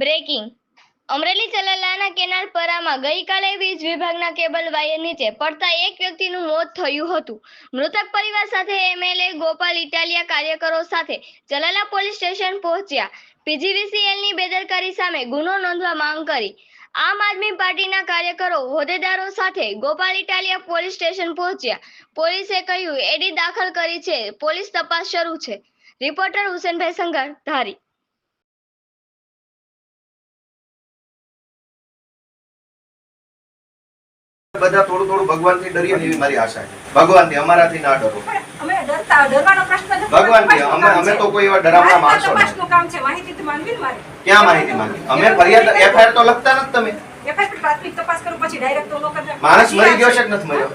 Breaking Amreli ચલાલાના canal પરામાં ગઈકાલે વીજ વિભાગના કેબલ વાયર નીચે પડતા એક વ્યક્તિનું મોત થયું હતું. મૃતક પરિવાર સાથે એમએલએ ગોપાલ ઇટાલિયા કાર્યકરો સાથે ચલાલા પોલીસ સ્ટેશન પહોંચ્યા. પીજીવીસીએલની બેદરકારી સામે ગુનો નોંધવા માંગ કરી. આમ આદમી પાર્ટીના કાર્યકરો હોદ્દેદારો સાથે ગોપાલ ઇટાલિયા પોલીસ સ્ટેશન પહોંચ્યા. પોલીસે કહ્યું, એડી દાખલ કરી છે. પોલીસ તપાસ શરૂ છે. રિપોર્ટર હુસેનભાઈ સંઘાર, ધારી. બધા થોડું થોડું ભગવાનથી ડરીએ ને એવી મારી આશા છે. ભગવાનથી અમારાથી ના ડરો. ભગવાનથી અમે અમે તો કોઈ એવા ડરામણા મારે માણસો ક્યાં માહિતી માંગી અમે ફરિયાદ એફઆઈઆર તો લખતા નથી તમે. માણસ મરી ગયો છે કે નથી મર્યો?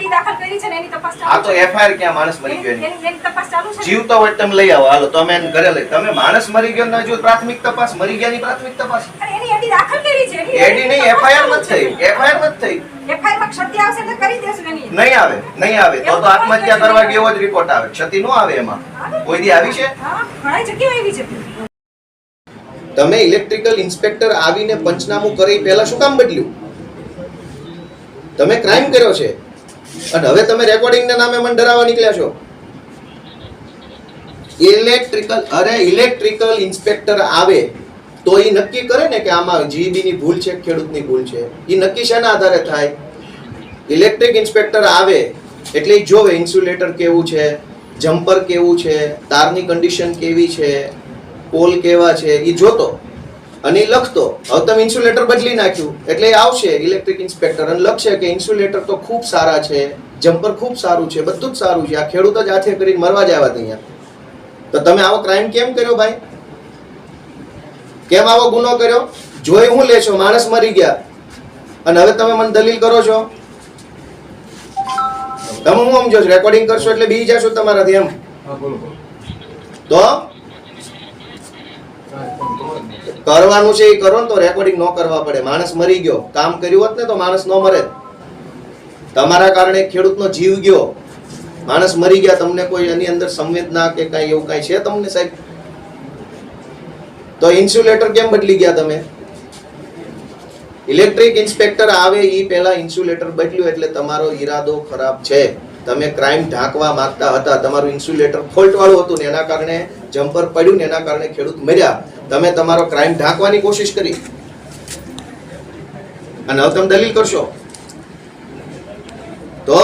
આઈડી દાખલ કરી છે ને એની તપાસ આ તો એફઆઈઆર ક્યાં માણસ મરી ગયો એની? એની? તપાસ ચાલુ છે જીવતો હોય તો તમે લઈ આવો. હાલો તમે એને ઘરે લઈ તમે માણસ મરી ગયો ને હજુ પ્રાથમિક તપાસ મરી ગયાની પ્રાથમિક તપાસ. અરે એની એડી દાખલ કરી છે. એની- એડી નહીં એફઆઈઆર મત થઈ. એફઆઈઆર મત થઈ. એફઆઈઆરમાં ક્ષતિ આવશે તો કરી દેશું એની. નહીં આવે નહીં આવે. તો તો આત્મહત્યા કરવા ગયો એવો જ રિપોર્ટ આવે. ક્ષતિ નો આવે એમાં. કોઈ દી આવી છે? હા ઘણી જગ્યાએ આવી છે. તમે ઇલેક્ટ્રિકલ ઇન્સ્પેક્ટર આવીને પંચનામું કરી પહેલા શું કામ બદલ્યું? તમે ક્રાઇમ કર્યો છે. અને હવે તમે રેકોર્ડિંગના નામે મને ડરાવવા નીકળ્યા છો. ઇલેક્ટ્રિકલ અરે ઇલેક્ટ્રિકલ ઇન્સ્પેક્ટર આવે, તો એ નક્કી કરે ને કે આમાં જીબી ની ભૂલ છે, ખેડૂતની ભૂલ છે. એ નક્કી શેના આધારે થાય? ઇલેક્ટ્રિક ઇન્સ્પેક્ટર આવે, એટલે જોવે ઇન્સ્યુલેટર કેવું છે જમ્પર કેવું છે, તારની કન્ડિશન કેવી છે પોલ કેવા છે એ જોતો. અને લખતો. હવે તમે ઇન્સ્યુલેટર બદલી નાખ્યું. એટલે આવશે ઇલેક્ટ્રિક ઇન્સ્પેક્ટર. અને લખશે કે ઇન્સ્યુલેટર તો ખૂબ સારા છે જમ્પર ખૂબ સારું છે બધું જ સારું છે. આ ખેડૂત જ હાથે કરીને મરવા જ આવ્યા અહીંયા તો તમે આવો ક્રાઇમ કેમ કર્યો ભાઈ? કેમ આવો ગુનો કર્યો? જોઈ હું લેશો માણસ મરી ગયા. અને હવે તમે મને દલીલ કરો છો? તમે હું સમજો છો? રેકોર્ડિંગ કરશો એટલે બી જશો તમારાથી એમ? તો કરવાનું છે એ કરો ને તો રેકોર્ડિંગ ન કરવા પડે. માણસ મરી ગયો. કામ કર્યું હોત ને તો માણસ ન મરે. તમારા કારણે ખેડૂતનો જીવ ગયો. માણસ મરી ગયા. તમને કોઈ એની અંદર સંવેદના કે કાંઈ એવું કાંઈ છે તમને સાહેબ? તો ઇન્સ્યુલેટર કેમ બદલી ગયા તમે? ઇલેક્ટ્રિક ઇન્સ્પેક્ટર આવે એ પહેલા ઇન્સ્યુલેટર બદલ્યું એટલે તમારો ઈરાદો ખરાબ છે. તમે ક્રાઇમ ઢાંકવા માંગતા હતા. તમારું ઇન્સ્યુલેટર ફોલ્ટ વાળું હતું ને એના કારણે જમ્પર પડ્યું ને એના કારણે ખેડૂત મર્યા. તમે તમારો ક્રાઇમ ઢાંકવાની કોશિશ કરી. અને હવે તમે દલીલ કરશો. તો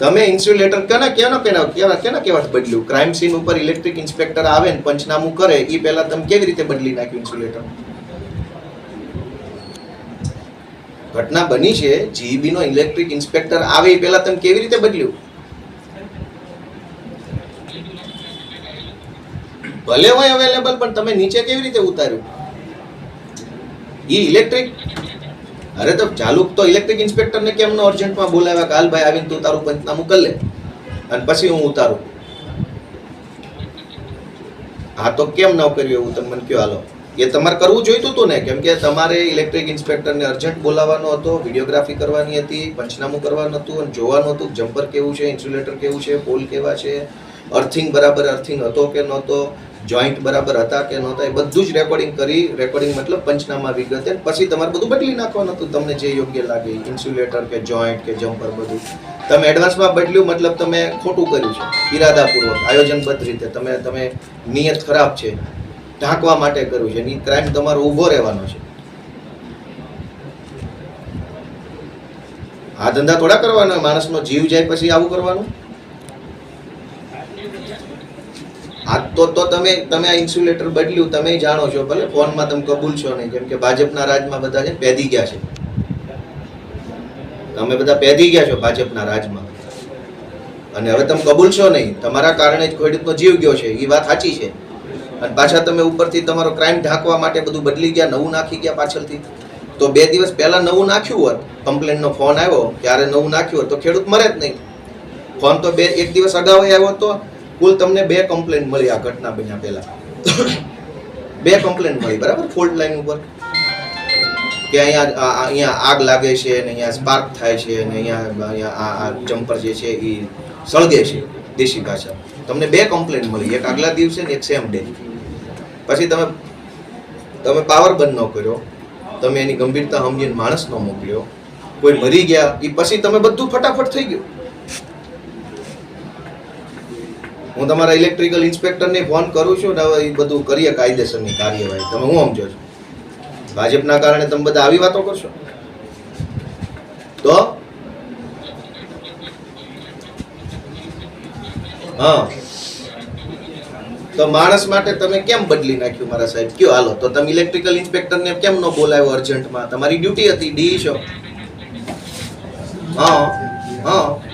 તમે ઇન્સ્યુલેટર કેના કેનો કેના કેના કેના કેવા બદલ્યું? ક્રાઇમ સીન ઉપર ઇલેક્ટ્રિક ઇન્સ્પેક્ટર આવે ને પંચનામું કરે એ પહેલા તમે કેવી રીતે બદલી નાખ્યું ઇન્સ્યુલેટર ઘટના બની છે જીઈબી નો ઇલેક્ટ્રિક ઇન્સ્પેક્ટર આવે એ પહેલા તમે કેવી રીતે બદલ્યું? ભલે હોય અવેલેબલ પણ તમે નીચે કેવી રીતે ઉતાર્યું? એ ઇલેક્ટ્રિક અરે તો ચાલુ તો ઇલેક્ટ્રિક ઇન્સ્પેક્ટરને કેમ નો અર્જન્ટમાં બોલાવ્યા કે ભાઈ, આવીને તું તારું પંચનામું કરી લે અને પછી હું ઉતારું. હા તો કેમ ન કર્યું એવું તમે મને કયો હાલો. એ તમારે કરવું જોઈતું હતું ને, કેમ કે તમારે ઇલેક્ટ્રિક ઇન્સ્પેક્ટરને અર્જન્ટ બોલાવવાનો હતો વિડીયોગ્રાફી કરવાની હતી, પંચનામું કરવાનું હતું અને જોવાનું હતું જમ્પર કેવું છે ઇન્સ્યુલેટર કેવું છે પોલ કેવા છે અર્થિંગ બરાબર અર્થિંગ હતો કે નહોતો જોઈન્ટ બરાબર હતા કે નહોતા, એ બધું જ રેકોર્ડિંગ કરી રેકોર્ડિંગ મતલબ પંચનામા વિગતે, પછી તમારે બધું બદલી નાખવાનું હતું, તમને જે યોગ્ય લાગે ઇન્સ્યુલેટર કે જોઈન્ટ કે જમ્પર બધું. તમે એડવાન્સમાં બદલ્યું, મતલબ તમે ખોટું કર્યું છે, ઈરાદાપૂર્વક, આયોજનબદ્ધ રીતે, તમે તમે નિયત ખરાબ છે, ઢાંકવા માટે કર્યું છે, એની ક્રાઇમ તમારો ઊભો રહેવાનો છે. આ ધંધા થોડા કરવાના, માણસનો જીવ જાય પછી આવું કરવાનું? આ તો તો તમે તમે આ ઇન્સ્યુલેટર બદલ્યું, તમે જાણો છો, ભલે ફોનમાં તમે કબૂલ છો નહીં કેમ કે ભાજપના રાજમાં બધા છે પેધી ગયા છે. તમે બધા પેદી ગયા છો ભાજપના રાજમાં. અને હવે તમે કબૂલ છો નહીં, તમારા કારણે જ ખેડૂતનો જીવ ગયો છે એ વાત સાચી છે. અને પાછા તમે ઉપરથી તમારો ક્રાઇમ ઢાંકવા માટે બધું બદલી ગયા, નવું નાખી ગયા પાછળથી. તો બે દિવસ પહેલાં નવું નાખ્યું હોત કમ્પ્લેનનો ફોન આવ્યો, ત્યારે નવું નાખ્યું હોત, તો ખેડૂત મરે જ નહીં. ફોન તો બે એક દિવસ અગાઉ આવ્યો તો કુલ તમને બે કમ્પ્લેન મળી આ ઘટના બન્યા પહેલા. બે કમ્પ્લેન મળી, બરાબર? ફોલ્ટ લાઈન ઉપર. કે અહીંયા અહીંયા આગ લાગે છે અને અહીંયા સ્પાર્ક થાય છે અને અહીંયા અહીંયા આ જમ્પર જે છે એ સળગે છે દેશી ભાષા. તમને બે કમ્પ્લેન મળી, એક આગલા દિવસે ને એક સેમ ડે પછી તમે તમે પાવર બંધ ન કર્યો, તમે એની ગંભીરતા સમજીને માણસ ન મોકલ્યો, કોઈ મરી ગયા એ પછી તમે બધું ફટાફટ થઈ ગયું. હું તમારા ઇલેક્ટ્રિકલ ઇન્સ્પેક્ટરને ફોન કરું છું ને હવે એ બધું કરીએ કાયદેસરની કાર્યવાહી. તમે હું સમજો છો? ભાજપના કારણે તમે બધા આવી વાતો કરશો? તો? હા. તો માણસ માટે તમે કેમ બદલી નાખ્યું મારા સાહેબ? કયો હાલો, તો તમે ઇલેક્ટ્રિકલ ઇન્સ્પેક્ટરને કેમ ન બોલાવ્યો અર્જન્ટમાં તમારી ડ્યુટી હતી, ડી છો હા હા.